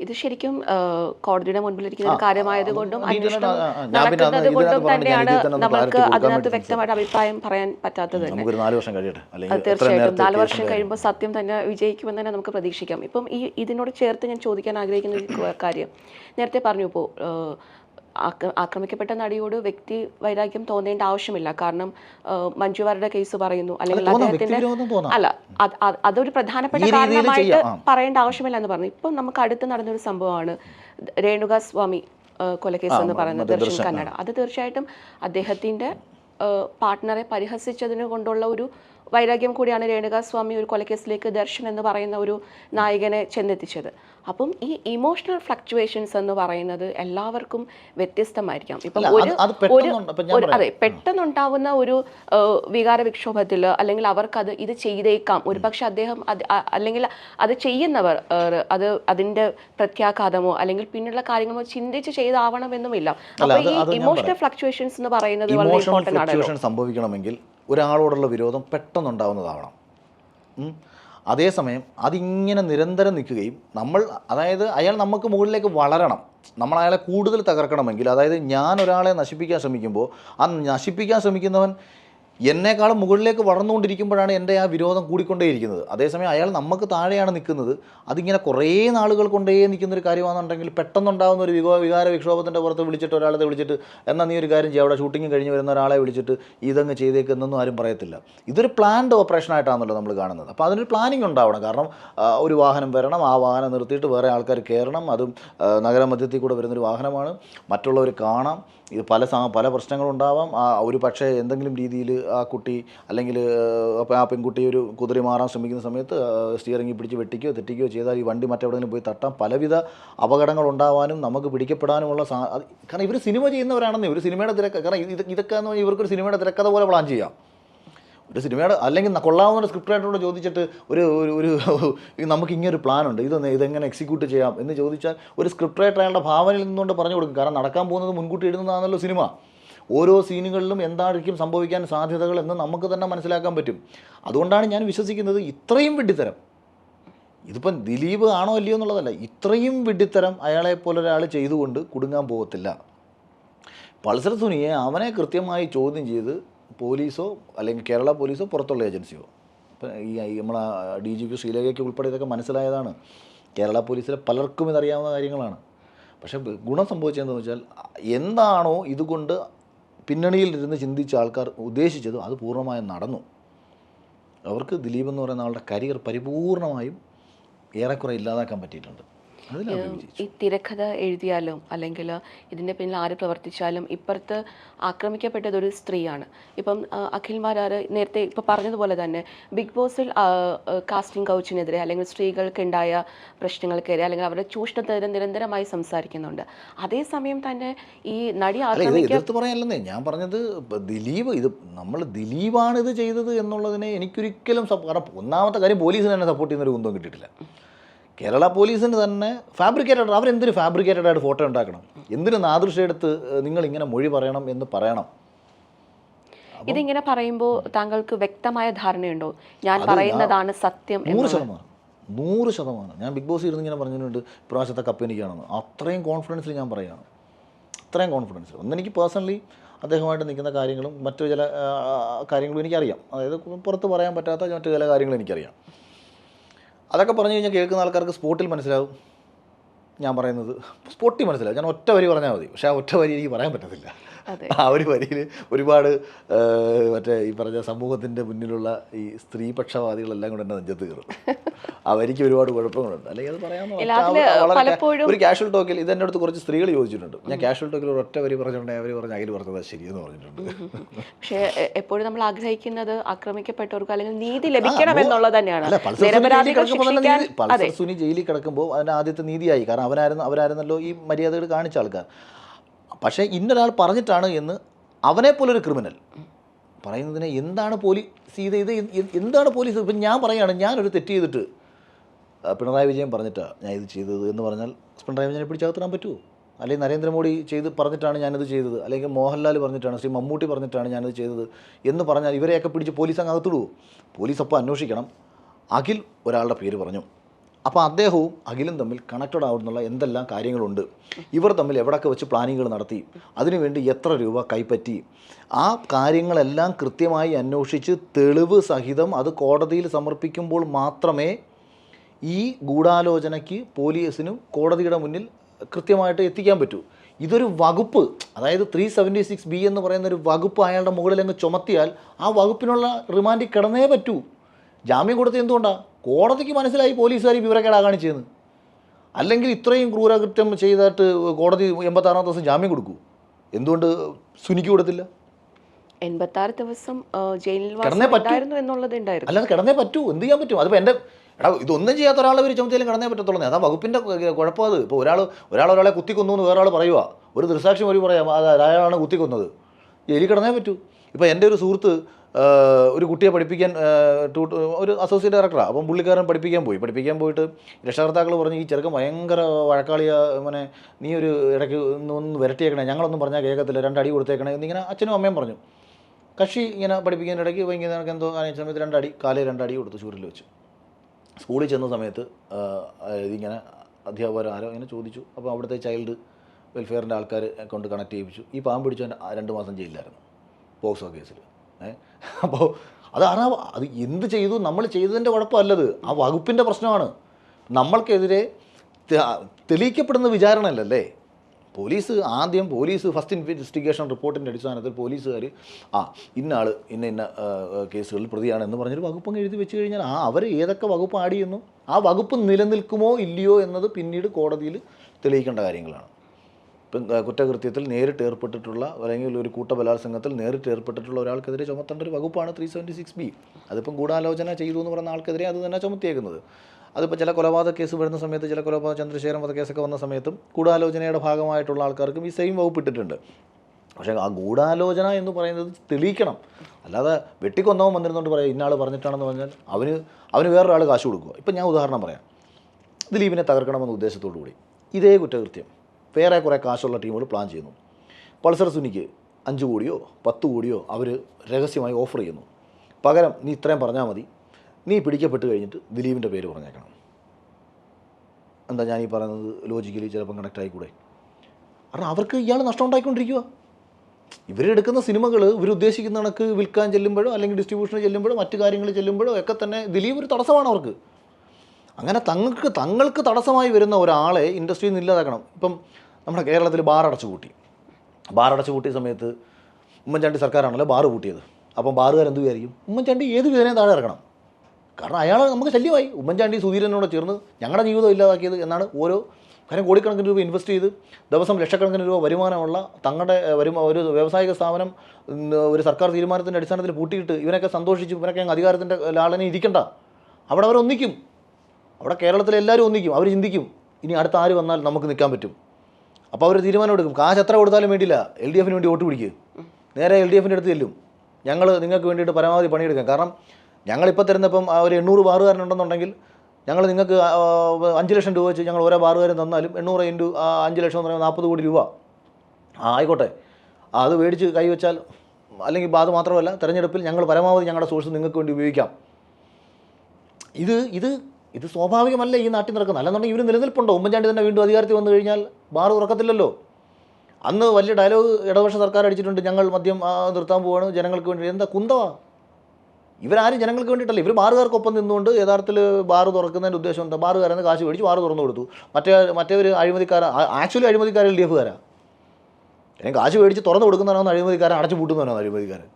ഇത് ശരിക്കും കോടതിയുടെ മുൻപിലിരിക്കുന്ന ഒരു കാര്യമായതുകൊണ്ടും അന്വേഷണം നടക്കുന്നത് കൊണ്ടും തന്നെയാണ് നമ്മൾക്ക് നമുക്ക് അതിനകത്ത് വ്യക്തമായിട്ട് അഭിപ്രായം പറയാൻ പറ്റാത്തത് തന്നെ. തീർച്ചയായിട്ടും. നാല് വർഷം. കഴിയുമ്പോൾ സത്യം തന്നെ വിജയിക്കുമെന്ന് തന്നെ നമുക്ക് പ്രതീക്ഷിക്കാം. ഇപ്പം ഈ ഇതിനോട് ചേർത്ത് ഞാൻ ചോദിക്കാൻ ആഗ്രഹിക്കുന്ന ഒരു കാര്യം. നേരത്തെ പറഞ്ഞു ഇപ്പോൾ ആക്രമിക്കപ്പെട്ട നടിയോട് വ്യക്തി വൈരാഗ്യം തോന്നേണ്ട ആവശ്യമില്ല. കാരണം മഞ്ജുവാരുടെ മഞ്ജു കേസ് പറയുന്നു. അല്ലെങ്കിൽ അദ്ദേഹത്തിന്റെ. അല്ല അത് അത് അതൊരു പ്രധാനപ്പെട്ട കാരണമായിട്ട്. പറയേണ്ട ആവശ്യമില്ല എന്ന് പറഞ്ഞു. ഇപ്പം നമുക്ക് അടുത്ത് നടന്നൊരു സംഭവമാണ് രേണുക സ്വാമി കൊലക്കേസ് എന്ന് പറയുന്നത് ദർശൻ, കന്നഡ. അത് തീർച്ചയായിട്ടും അദ്ദേഹത്തിന്റെ പാർട്ട്ണറെ പരിഹസിച്ചതിന് കൊണ്ടുള്ള ഒരു വൈരാഗ്യം കൂടിയാണ് രേണുകാസ്വാമി ഒരു കൊലക്കേസിലേക്ക് ദർശൻ എന്ന് പറയുന്ന ഒരു നായകനെ ചെന്നെത്തിച്ചത്. അപ്പം ഈ ഇമോഷണൽ ഫ്ലക്ച്വേഷൻസ് എന്ന് പറയുന്നത് എല്ലാവർക്കും വ്യത്യസ്തമായിരിക്കാം. ഇപ്പം ഒരു അത് ഒരു പെട്ടെന്നുണ്ടാവുന്ന ഒരു വികാര വിക്ഷോഭത്തിൽ അല്ലെങ്കിൽ അവർക്കത് ഇത് ചെയ്തേക്കാം. ഒരു പക്ഷെ അദ്ദേഹം അല്ലെങ്കിൽ അത് ചെയ്യുന്നവർ അത് അതിന്റെ പ്രത്യാഘാതമോ അല്ലെങ്കിൽ പിന്നുള്ള കാര്യങ്ങളോ ചിന്തിച്ച് ചെയ്താവണമെന്നുമില്ല. അപ്പൊ ഈ ഇമോഷണൽ ഫ്ലക്ച്വേഷൻസ് എന്ന് പറയുന്നത് വളരെ ഇമ്പോർട്ടന്റ് ആണ് സംഭവിക്കണമെങ്കിൽ ഒരാളോടുള്ള വിരോധം പെട്ടെന്നുണ്ടാവുന്നതാവണം. അതേസമയം അതിങ്ങനെ നിരന്തരം നിൽക്കുകയും നമ്മൾ അതായത് അയാൾ നമുക്ക് മുകളിലേക്ക് വളരണം. നമ്മൾ അയാളെ കൂടുതൽ തകർക്കണമെങ്കിൽ അതായത് ഞാൻ ഒരാളെ നശിപ്പിക്കാൻ ശ്രമിക്കുമ്പോൾ ആ നശിപ്പിക്കാൻ ശ്രമിക്കുന്നവൻ എന്നേക്കാളും മുകളിലേക്ക് വളർന്നുകൊണ്ടിരിക്കുമ്പോഴാണ് എന്റെ ആ വിരോധം കൂടിക്കൊണ്ടേയിരിക്കുന്നത്. അതേസമയം അയാൾ നമുക്ക് താഴെയാണ് നിൽക്കുന്നത്. അതിങ്ങനെ കുറേ നാളുകൾ കൊണ്ടേ നിൽക്കുന്നൊരു കാര്യമാണെന്നുണ്ടെങ്കിൽ പെട്ടെന്നുണ്ടാകുന്ന ഒരു വികോ വികാര വിക്ഷോഭത്തിന്റെ പുറത്ത് വിളിച്ചിട്ട് ഒരാളെ വിളിച്ചിട്ട് എന്നാൽ നീ ഒരു കാര്യം ചെയ്യുക അവിടെ ഷൂട്ടിങ് കഴിഞ്ഞ് വരുന്ന ഒരാളെ വിളിച്ചിട്ട് ഇതങ്ങ് ചെയ്തേക്കുന്നൊന്നും ആരും പറയത്തില്ല. ഇതൊരു പ്ലാൻഡ് ഓപ്പറേഷൻ ആയിട്ടാണല്ലോ നമ്മൾ കാണുന്നത്. അപ്പോൾ അതിനൊരു പ്ലാനിങ് ഉണ്ടാവണം. കാരണം ഒരു വാഹനം വരണം ആ വാഹനം നിർത്തിയിട്ട് വേറെ ആൾക്കാർ കയറണം. അതും നഗരമധ്യത്തിൽ കൂടെ വരുന്നൊരു വാഹനമാണ്. മറ്റുള്ളവർ കാണാം. ഇത് പല പല പ്രശ്നങ്ങളുണ്ടാവാം. ആ ഒരു പക്ഷേ എന്തെങ്കിലും രീതിയിൽ ആ കുട്ടി അല്ലെങ്കിൽ ആ പെൺകുട്ടി ഒരു കുതിരി മാറാൻ ശ്രമിക്കുന്ന സമയത്ത് സ്റ്റിയറിംഗിൽ പിടിച്ച് വെട്ടിക്കോ തെറ്റിക്കോ ചെയ്താൽ ഈ വണ്ടി മറ്റെവിടെയെങ്കിലും പോയി തട്ടാം. പലവിധ അപകടങ്ങൾ ഉണ്ടാവാനും നമുക്ക് പിടിക്കപ്പെടാനുമുള്ള സാ കാരണം ഇവർ സിനിമ ചെയ്യുന്നവരാണെന്നേ. ഒരു സിനിമയുടെ തിരക്ക കാരണം ഇത് ഇതൊക്കെ പറഞ്ഞാൽ ഇവർക്കൊരു സിനിമയുടെ തിരക്കഥ പോലെ പ്ലാൻ ചെയ്യാം. ഒരു സിനിമയുടെ അല്ലെങ്കിൽ കൊള്ളാവുന്ന ഒരു സ്ക്രിപ്റ്റ് റൈറ്ററോട് ചോദിച്ചിട്ട് ഒരു ഒരു നമുക്ക് ഇങ്ങനെ ഒരു പ്ലാൻ ഉണ്ട്. ഇതൊന്ന് ഇതെങ്ങനെ എക്സിക്യൂട്ട് ചെയ്യാം എന്ന് ചോദിച്ചാൽ ഒരു സ്ക്രിപ്റ്റ് റൈറ്റർ അയാളുടെ ഭാവനയിൽ നിന്നുകൊണ്ട് പറഞ്ഞു കൊടുക്കും. കാരണം നടക്കാൻ പോകുന്നത് മുൻകൂട്ടി എഴുതുന്നതാണല്ലോ സിനിമ. ഓരോ സീനുകളിലും എന്തായിരിക്കും സംഭവിക്കാൻ സാധ്യതകൾ എന്ന് നമുക്ക് തന്നെ മനസ്സിലാക്കാൻ പറ്റും. അതുകൊണ്ടാണ് ഞാൻ വിശ്വസിക്കുന്നത് ഇത്രയും വിഡ്ഢിത്തരം. ഇതിപ്പം ദിലീപ് ആണോ അല്ലയോ എന്നുള്ളതല്ല. ഇത്രയും വിഡ്ഢിത്തരം അയാളെ പോലെ ഒരാൾ ചെയ്തുകൊണ്ട് കുടുങ്ങാൻ പോകത്തില്ല. പൾസർ സുനിയെ അവനെ കൃത്യമായി ചോദ്യം ചെയ്ത് പോലീസോ അല്ലെങ്കിൽ കേരള പോലീസോ പുറത്തുള്ള ഏജൻസിയോ? ഇപ്പം ഈ നമ്മളെ ഡി ജി പി ശ്രീലേഖയ്ക്ക് ഉൾപ്പെടെ ഇതൊക്കെ മനസ്സിലായതാണ്. കേരള പോലീസിലെ പലർക്കും ഇതറിയാവുന്ന കാര്യങ്ങളാണ്. പക്ഷേ ഗുണം സംഭവിച്ചതെന്ന് വെച്ചാൽ എന്താണോ ഇതുകൊണ്ട് പിന്നണിയിൽ ഇരുന്ന് ചിന്തിച്ച ആൾക്കാർ ഉദ്ദേശിച്ചത് അത് പൂർണമായും നടന്നു. അവർക്ക് ദിലീപ് എന്ന് പറയുന്ന ആളുടെ കരിയർ പരിപൂർണമായും ഏറെക്കുറെ ഇല്ലാതാക്കാൻ പറ്റിയിട്ടുണ്ട്. ഈ തിരക്കഥ എഴുതിയാലും അല്ലെങ്കിൽ ഇതിന്റെ പിന്നിൽ ആര് പ്രവർത്തിച്ചാലും ഇപ്പുറത്ത് ആക്രമിക്കപ്പെട്ടത് ഒരു സ്ത്രീയാണ്. ഇപ്പം അഖിൽമാരാർ അഖിൽ മാരാർ നേരത്തെ ഇപ്പോൾ പറഞ്ഞതുപോലെ തന്നെ ബിഗ് ബോസിൽ കാസ്റ്റിംഗ് കൗച്ചിനെതിരെ അല്ലെങ്കിൽ സ്ത്രീകൾക്കുണ്ടായ പ്രശ്നങ്ങൾക്കെതിരെ അല്ലെങ്കിൽ അവരുടെ ചൂഷണത്തിനെതിരെ നിരന്തരമായി സംസാരിക്കുന്നുണ്ട്. അതേസമയം തന്നെ ഈ നടി എതിർത്ത് പറയാനല്ലെന്നേ. ഞാൻ പറഞ്ഞത് ദിലീപ് ഇത് നമ്മൾ ദിലീപാണ് ഇത് ചെയ്തത് എന്നുള്ളതിനെ എനിക്കൊരിക്കലും കാരണം ഒന്നാമത്തെ കാര്യം പോലീസിന് തന്നെ സപ്പോർട്ട് ചെയ്യുന്ന ഒരു കുന്തം കിട്ടിയിട്ടില്ല. കേരള പോലീസിന് തന്നെ ഫാബ്രിക്കേറ്റഡ് അവരെന്തിന് ഫാബ്രിക്കേറ്റഡ് ആയിട്ട് ഫോട്ടോ ഉണ്ടാക്കണം? എന്തിന് നാദൃശ്യം എടുത്ത് നിങ്ങൾ ഇങ്ങനെ മൊഴി പറയണം എന്ന് പറയണം? ഇതിങ്ങനെ പറയുമ്പോൾ താങ്കൾക്ക് വ്യക്തമായ ധാരണയുണ്ടോ? ഞാൻ പറയുന്നതാണ് സത്യം നൂറ് ശതമാനം. നൂറ് ശതമാനം. ഞാൻ ബിഗ് ബോസ് ഇരുന്ന് ഇങ്ങനെ പറഞ്ഞിട്ടുണ്ട് ഇപ്രാവശ്യത്തെ കപ്പ് എനിക്കാണെന്ന്. അത്രയും കോൺഫിഡൻസിൽ ഞാൻ പറയുകയാണ്. അത്രയും കോൺഫിഡൻസ് ഒന്ന് എനിക്ക് പേഴ്സണലി അദ്ദേഹമായിട്ട് നിൽക്കുന്ന കാര്യങ്ങളും മറ്റു ചില കാര്യങ്ങളും എനിക്കറിയാം. അതായത് പുറത്ത് പറയാൻ പറ്റാത്ത മറ്റു ചില കാര്യങ്ങളും എനിക്കറിയാം. അതൊക്കെ പറഞ്ഞു കഴിഞ്ഞാൽ കേൾക്കുന്ന ആൾക്കാർക്ക് സ്പോട്ടിൽ മനസ്സിലാവും ഞാൻ പറയുന്നത്. സ്പോട്ടിൽ മനസ്സിലാവും. ഞാൻ ഒറ്റ വരി പറഞ്ഞാൽ മതി. പക്ഷേ ആ ഒറ്റ വരി എനിക്ക് പറയാൻ പറ്റത്തില്ല. ആ ഒരു വരിയിൽ ഒരുപാട് മറ്റേ ഈ പറഞ്ഞ സമൂഹത്തിന്റെ മുന്നിലുള്ള ഈ സ്ത്രീപക്ഷവാദികളെല്ലാം കൂടെ എന്റെ നെഞ്ചത്ത് കയറും. അവർക്ക് ഒരുപാട് കുഴപ്പങ്ങളുണ്ട്. അല്ലെങ്കിൽ അത് പറയാൻ ഒരു കാഷ്വൽ ടോക്കിൽ ഇത് എന്റെ അടുത്ത് കുറച്ച് സ്ത്രീകൾ ചോദിച്ചിട്ടുണ്ട്. ഞാൻ കാഷ്വൽ ടോക്കിൽ ഒറ്റ വരി പറഞ്ഞിട്ടുണ്ടെങ്കിൽ അവർ പറഞ്ഞ അതിൽ പറഞ്ഞത് ശരിയെന്ന് പറഞ്ഞിട്ടുണ്ട്. പക്ഷേ എപ്പോഴും നമ്മൾ ആഗ്രഹിക്കുന്നത് ആക്രമിക്കപ്പെട്ടവർക്ക് അല്ലെങ്കിൽ നീതി ലഭിക്കണം എന്നുള്ളത് തന്നെയാണ്. പൾസർ സുനി ജയിലിൽ കിടക്കുമ്പോൾ അതിന് ആദ്യത്തെ നീതിയായി. കാരണം അവനായിരുന്നു അവരായിരുന്നല്ലോ ഈ മര്യാദകൾ കാണിച്ച ആൾക്കാർ. പക്ഷേ ഇന്നൊരാൾ പറഞ്ഞിട്ടാണ് എന്ന് അവനെപ്പോലൊരു ക്രിമിനൽ പറയുന്നതിനെ എന്താണ് പോലീസ് ചെയ്ത് ഇത് എന്താണ് പോലീസ് ഇപ്പം ഞാൻ പറയുകയാണ് ഞാനൊരു തെറ്റ് ചെയ്തിട്ട് പിണറായി വിജയൻ പറഞ്ഞിട്ടാണ് ഞാൻ ഇത് ചെയ്തത് എന്ന് പറഞ്ഞാൽ പിണറായി വിജയനെ പിടിച്ചകത്തിടാൻ പറ്റുമോ? അല്ലെങ്കിൽ നരേന്ദ്രമോദി ചെയ്ത് പറഞ്ഞിട്ടാണ് ഞാനിത് ചെയ്തത് അല്ലെങ്കിൽ മോഹൻലാൽ പറഞ്ഞിട്ടാണ് ശ്രീ മമ്മൂട്ടി പറഞ്ഞിട്ടാണ് ഞാനിത് ചെയ്തത് എന്ന് പറഞ്ഞാൽ ഇവരെയൊക്കെ പിടിച്ച് പോലീസ് അങ്ങ് അകത്തിടുമോ പോലീസ് അപ്പോൾ അന്വേഷിക്കണം. അഖിൽ ഒരാളുടെ പേര് പറഞ്ഞു. അപ്പോൾ അദ്ദേഹവും അഖിലും തമ്മിൽ കണക്റ്റഡ് ആവുന്നുള്ള എന്തെല്ലാം കാര്യങ്ങളുണ്ട്? ഇവർ തമ്മിൽ എവിടെയൊക്കെ വെച്ച് പ്ലാനിങ്ങുകൾ നടത്തി? അതിനുവേണ്ടി എത്ര രൂപ കൈപ്പറ്റി? ആ കാര്യങ്ങളെല്ലാം കൃത്യമായി അന്വേഷിച്ച് തെളിവ് സഹിതം അത് കോടതിയിൽ സമർപ്പിക്കുമ്പോൾ മാത്രമേ ഈ ഗൂഢാലോചനയ്ക്ക് പോലീസിനും കോടതിയുടെ മുന്നിൽ കൃത്യമായിട്ട് എത്തിക്കാൻ പറ്റൂ. ഇതൊരു വകുപ്പ് അതായത് ത്രീ സെവന്റി സിക്സ് ബി എന്ന് പറയുന്ന ഒരു വകുപ്പ് അയാളുടെ മുകളിൽ അങ്ങ് ചുമത്തിയാൽ ആ വകുപ്പിനുള്ള റിമാൻഡിൽ കിടന്നേ പറ്റൂ. ജാമ്യം കൊടുത്തത് എന്തുകൊണ്ടാണ് കോടതിക്ക് മനസ്സിലായി പോലീസുകാർ വിവരക്കേടാ കാണിച്ചതെന്ന് അല്ലെങ്കിൽ ഇത്രയും ക്രൂരകൃത്യം ചെയ്തിട്ട് കോടതി എൺപത്താറാം ദിവസം ജാമ്യം കൊടുക്കൂ. എന്തുകൊണ്ട് സുനിക്ക് കൊടുത്തില്ല? എൺപത്താറ് ദിവസം ജയിലിൽ എന്നുള്ളത് ഉണ്ടായിരുന്നു. അല്ലാതെ കിടന്നേ പറ്റൂ. എന്ത് ചെയ്യാൻ പറ്റും? അതിപ്പോൾ എന്റെ എടാ ഇതൊന്നും ചെയ്യാത്ത ഒരാളെ ഒരു ചുമത്തിയാലും കിടന്നേ പറ്റത്തുള്ളൂ. അതാ വകുപ്പിന്റെ കുഴപ്പം അത്. ഇപ്പോൾ ഒരാൾ ഒരാൾ ഒരാളെ കുത്തിക്കൊന്നു എന്ന് വേറെ ആൾ പറയുക ഒരു ദൃസാക്ഷി ഒരു പറയാം. അത് അയാളാണ് കുത്തിക്കൊന്നത്. ജയിലിൽ കിടന്നേ പറ്റൂ. ഇപ്പോൾ എന്റെ ഒരു സുഹൃത്ത് ഒരു കുട്ടിയെ പഠിപ്പിക്കാൻ ആ, ഒരു അസോസിയേറ്റ് ഡയറക്ടറാണ് അപ്പം പുള്ളിക്കാരൻ പഠിപ്പിക്കാൻ പോയി. പഠിപ്പിക്കാൻ പോയിട്ട് രക്ഷകർത്താക്കൾ പറഞ്ഞു ഈ ചെറുക്കൻ ഭയങ്കര വഴക്കാളിയ മോനെ. നീ ഒരു ഇടയ്ക്ക് ഒന്ന് വരട്ടിയേക്കണേ. ഞങ്ങളൊന്നും പറഞ്ഞാൽ കേൾക്കത്തില്ല രണ്ടടി കൊടുത്തേക്കണേ. എന്നിങ്ങനെ അച്ഛനും അമ്മയും പറഞ്ഞു. കക്ഷി ഇങ്ങനെ പഠിപ്പിക്കുന്ന ഇടയ്ക്ക് വൈകുന്നേരം എന്തോ കാണിച്ച സമയത്ത് രണ്ടടി കാലിൽ രണ്ടടി കൊടുത്തു ചൂരിൽ വെച്ച്. സ്കൂളിൽ ചെന്ന സമയത്ത് ഇതിങ്ങനെ അധ്യാപകർ ആരോ ഇങ്ങനെ ചോദിച്ചു. അപ്പോൾ അവിടുത്തെ ചൈൽഡ് വെൽഫെയറിന്റെ ആൾക്കാർ കൊണ്ട് കണക്ട് ചെയ്യിപ്പിച്ചു. ഈ പാമ്പ് പിടിച്ചവൻ രണ്ട് മാസം ജയിലിലായിരുന്നു. പോക്സോ കേസിൽ അപ്പോൾ അത് അത് എന്ത് ചെയ്തു? നമ്മൾ ചെയ്തതിന്റെ കുഴപ്പമല്ലത്. ആ വകുപ്പിന്റെ പ്രശ്നമാണ്. നമ്മൾക്കെതിരെ തെളിയിക്കപ്പെടുന്ന തെളിയിക്കപ്പെടുന്ന വിചാരണയല്ലല്ലേ? പോലീസ് ആദ്യം പോലീസ് ഫസ്റ്റ് ഇൻവെസ്റ്റിഗേഷൻ റിപ്പോർട്ടിന്റെ അടിസ്ഥാനത്തിൽ പോലീസുകാർ ആ ഇന്ന ആൾ ഇന്ന ഇന്ന കേസുകളിൽ പ്രതിയാണ് എന്ന് പറഞ്ഞൊരു വകുപ്പങ്ങ് എഴുതി വെച്ച് കഴിഞ്ഞാൽ ആ അവർ ഏതൊക്കെ വകുപ്പ് ആഡ് ചെയ്യുന്നു? ആ വകുപ്പ് നിലനിൽക്കുമോ ഇല്ലയോ എന്നത് പിന്നീട് കോടതിയിൽ തെളിയിക്കേണ്ട കാര്യങ്ങളാണ്. കുറ്റകൃത്യത്തിൽ നേരിട്ട് ഏർപ്പെട്ടിട്ടുള്ള അല്ലെങ്കിൽ ഒരു കൂട്ടബലാത്സംഗത്തിൽ നേരിട്ട് ഏർപ്പെട്ടിട്ടുള്ള ഒരാൾക്കെതിരെ ചുമത്തേണ്ട ഒരു വകുപ്പാണ് ത്രീ സെവന്റി സിക്സ് ബി അതിപ്പം ഗൂഢാലോചന ചെയ്തു എന്ന് പറയുന്ന ആൾക്കെതിരെ അത് തന്നെ ചുമത്തിയേക്കുന്നത്. അതിപ്പോൾ ചില കൊലപാതക കേസ് വരുന്ന സമയത്ത് ചില കൊലപാതക ചന്ദ്രശേഖരൻ വധക്കേസൊക്കെ വന്ന സമയത്തും ഗൂഢാലോചനയുടെ ഭാഗമായിട്ടുള്ള ആൾക്കാർക്കും ഈ സെയിം വകുപ്പ് ഇട്ടിട്ടുണ്ട്. പക്ഷേ ആ ഗൂഢാലോചന എന്ന് പറയുന്നത് തെളിയിക്കണം. അല്ലാതെ വെട്ടിക്കൊന്നവൻ വന്നിരുന്നുകൊണ്ട് പറയാം ഇന്നാൾ പറഞ്ഞിട്ടാണെന്ന് പറഞ്ഞാൽ അവന് അവന് വേറൊരാൾ കാശ് കൊടുക്കുക. ഇപ്പം ഞാൻ ഉദാഹരണം പറയാം. ദിലീപിനെ തകർക്കണമെന്ന ഉദ്ദേശത്തോടു കൂടി ഇതേ കുറ്റകൃത്യം. വേറെ കുറേ കാശുള്ള ടീമുകൾ പ്ലാൻ ചെയ്യുന്നു. പൾസർ സുനിക്ക് അഞ്ച് കോടിയോ പത്ത് കോടിയോ അവർ രഹസ്യമായി ഓഫർ ചെയ്യുന്നു. പകരം നീ ഇത്രയും പറഞ്ഞാൽ മതി. നീ പിടിക്കപ്പെട്ട് കഴിഞ്ഞിട്ട് ദിലീപിന്റെ പേര് പറഞ്ഞേക്കണം. എന്താ ഞാൻ ഈ പറയുന്നത് ലോജിക്കലി ചിലപ്പം കണക്റ്റ് ആയിക്കൂടെ? കാരണം അവർക്ക് ഇയാൾ നഷ്ടം ഉണ്ടായിക്കൊണ്ടിരിക്കുക ഇവരെടുക്കുന്ന സിനിമകൾ ഇവർ ഉദ്ദേശിക്കുന്ന കണക്ക് വിൽക്കാൻ ചെല്ലുമ്പോഴോ അല്ലെങ്കിൽ ഡിസ്ട്രിബ്യൂഷന് ചെല്ലുമ്പോഴോ മറ്റു കാര്യങ്ങൾ ചെല്ലുമ്പോഴോ ഒക്കെ തന്നെ ദിലീപ് ഒരു തടസ്സമാണ് അവർക്ക്. അങ്ങനെ തങ്ങൾക്ക് തങ്ങൾക്ക് തടസ്സമായി വരുന്ന ഒരാളെ ഇൻഡസ്ട്രിയിൽ നിന്ന് ഇല്ലാതാക്കണം. ഇപ്പം നമ്മുടെ കേരളത്തിൽ ബാർ അടച്ചു കൂട്ടി ബാർ അടച്ചു കൂട്ടിയ സമയത്ത് ഉമ്മൻചാണ്ടി സർക്കാരാണല്ലോ ബാർ കൂട്ടിയത് അപ്പം ബാറുകാർ എന്ത് വിചാരിക്കും? ഉമ്മൻചാണ്ടി ഏത് വിധേനയും താഴെ ഇറക്കണം കാരണം അയാൾ നമുക്ക് ശല്യമായി. ഉമ്മൻചാണ്ടി സുധീരനോട് ചേർന്ന് ഞങ്ങളുടെ ജീവിതം ഇല്ലാതാക്കിയത് എന്നാണ് ഓരോ കാര്യം കോടിക്കണക്കിന് രൂപ ഇൻവെസ്റ്റ് ചെയ്ത് ദിവസം ലക്ഷക്കണക്കിന് രൂപ വരുമാനമുള്ള തങ്ങളുടെ വരുമാ ഒരു വ്യാവസായിക സ്ഥാപനം ഒരു സർക്കാർ തീരുമാനത്തിന്റെ അടിസ്ഥാനത്തിൽ പൂട്ടിയിട്ട് ഇവനൊക്കെ സന്തോഷിച്ച് ഇവനൊക്കെ അധികാരത്തിന്റെ ലാളനെ ഇരിക്കണ്ട. അവിടെ അവർ ഒന്നിക്കും അവിടെ കേരളത്തിലെ എല്ലാവരും ഒന്നിക്കും. അവർ ചിന്തിക്കും. ഇനി അടുത്ത ആര് വന്നാൽ നമുക്ക് നിൽക്കാൻ പറ്റും. അപ്പോൾ അവർ തീരുമാനം എടുക്കും കാശ് എത്ര കൊടുത്താലും വേണ്ടിയില്ല. എൽ ഡി എഫിന് വേണ്ടി വോട്ട് പിടിക്കുക നേരെ എൽ ഡി എഫിന്റെ അടുത്ത് ചെല്ലും. ഞങ്ങൾ നിങ്ങൾക്ക് വേണ്ടിയിട്ട് പരമാവധി പണിയെടുക്കാം. കാരണം ഞങ്ങളിപ്പോൾ തരുന്നപ്പം ഒരു എണ്ണൂറ് ബാറുകാരനുണ്ടെന്നുണ്ടെങ്കിൽ ഞങ്ങൾ നിങ്ങൾക്ക് അഞ്ച് ലക്ഷം രൂപ വെച്ച് ഞങ്ങൾ ഓരോ ബാറുകാരൻ തന്നാലും എണ്ണൂറ് ഇന്റു അഞ്ച് ലക്ഷം എന്ന് പറയുമ്പോൾ നാൽപ്പത് കോടി രൂപ. ആ ആയിക്കോട്ടെ. അത് മേടിച്ച് കൈവച്ചാൽ അല്ലെങ്കിൽ അത് മാത്രമല്ല തെരഞ്ഞെടുപ്പിൽ ഞങ്ങൾ പരമാവധി ഞങ്ങളുടെ സോഴ്സ് നിങ്ങൾക്ക് വേണ്ടി ഉപയോഗിക്കാം. ഇത് ഇത് ഇത് സ്വാഭാവികമല്ല ഈ നാട്ടിൽ നടക്കുന്നത്. അല്ലെന്നുണ്ടെങ്കിൽ ഇവർ നിലനിൽപ്പുണ്ടോ? ഉമ്മൻചാണ്ടി തന്നെ വീണ്ടും അധികാരത്തിൽ വന്നു കഴിഞ്ഞാൽ ബാർ ഉറക്കത്തില്ലല്ലോ അന്ന് വലിയ ഡയലോഗ് ഇടതുപക്ഷ സർക്കാർ അടിച്ചിട്ടുണ്ട്. ഞങ്ങൾ മദ്യം നിർത്താൻ പോവാണ്. ജനങ്ങൾക്ക് വേണ്ടി. എന്താ കുന്തവാ? ഇവരാരും ജനങ്ങൾക്ക് വേണ്ടിയിട്ടല്ല. ഇവർ ബാറുകാർക്കൊപ്പം നിന്നുകൊണ്ട് യഥാർത്ഥത്തിൽ ബാർ തുറക്കുന്നതിന്റെ ഉദ്ദേശം എന്താ? ബാറുകാരെന്ന് കാശ് മേടിച്ച് ബാർ തുറന്നു കൊടുത്തു. മറ്റേ മറ്റേവർ അഴിമതിക്കാരാ? ആക്ച്വലി അഴിമതിക്കാർ എൽ ഡി എഫുകാരാ. കാശ് മേടിച്ച് തുറന്നു കൊടുക്കുന്നവനാണ് അഴിമതിക്കാരൻ അടച്ചു പൂട്ടുന്നവനാണ് അഴിമതിക്കാരൻ.